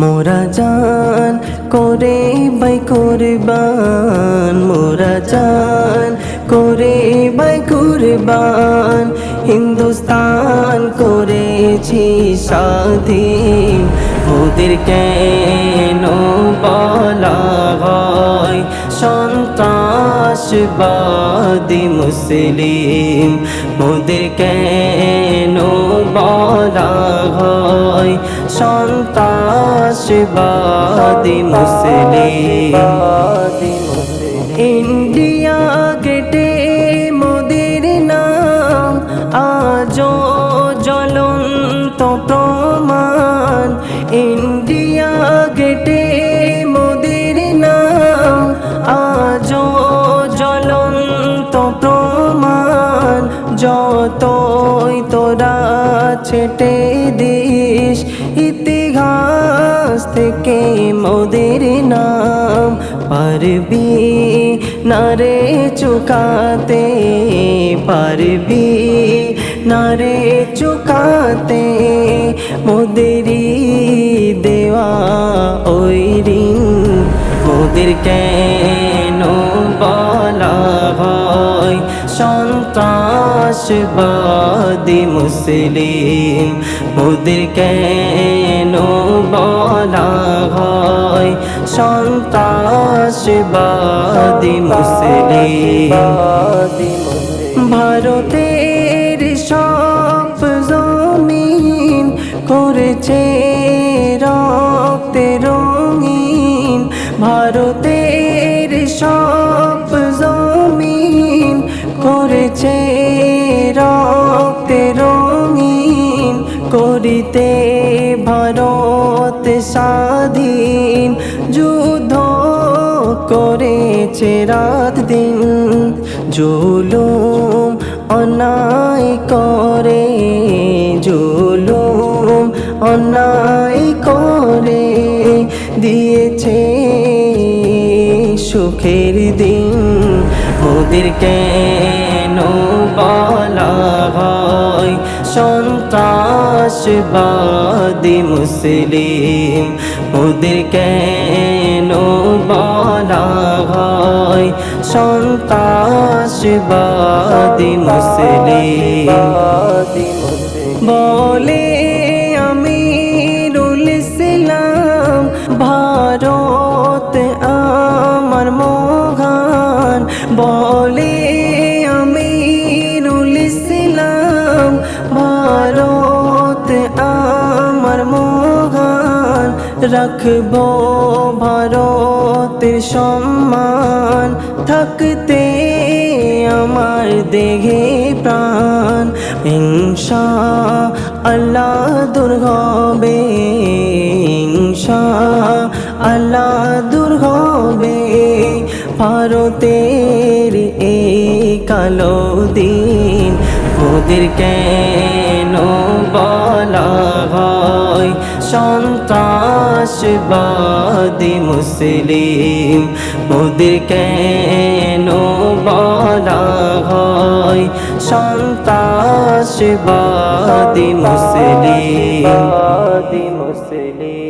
মোরা জান করে বাই কুরবান, মোরা জান করে বাই কুরবান, হিন্দুস্তান করেছি স্বাধীন। ওদের কেন বলা হয়? সন্ত্রাসবাদী মুসলিম। মোদের কেন বলা হয়? সন্ত্রাসবাদী মুসলিম। ইন্ডিয়া গেটে মোদের নাম আজ জ্বলন্ত প্রমাণ। ইন্ডিয়া গেটে মোদের নাম আজ জ্বলন্ত প্রমাণ। যতই তোরা ছেটে দিস ইতিহাস থেকে মোদের নাম পারবি নারে চুকাতে, পারবি নারে চুকাতে। মোদেরি দেওয়া ওই রিং মোদের কেন সন্ত্রাসবাদী মুসলিম। মোদের কেন বলা হয়? সন্ত্রাসবাদী মুসলিম। ভারতের সব জমিন করেছে রক্তে রঙিন। ভারতের সব জমিন করেছে রক্তে রঙিন, করিতে ভারত স্বাধীন। যুদ্ধ করেছে রাত দিন, জুলুম অন্যায় করে, জুলুম অন্যায় করে। দিয়েছে সুখের দিন, মোদের কেন বলা হয় সন্ত্রাসবাদী মুসলিম, মোদের কেন বলা হয়? সন্ত্রাসবাদী মুসলিম। বলে আমিরুল ইসলাম, ভারত আমার মহান। বলে রাখব ভারতের সম্মান, থাকতে আমার দেহে প্রাণ। হিংসা আল্লাহ দুর্গবে হিংসা আল্লাহ দুর্গবে ভারতের এই কালো দিন ওদের কেন বলা সন্ত্রাসবাদী মুসলিম। ওদের কেন বলা হয়? সন্ত্রাসবাদী মুসলিম। মুসলিম।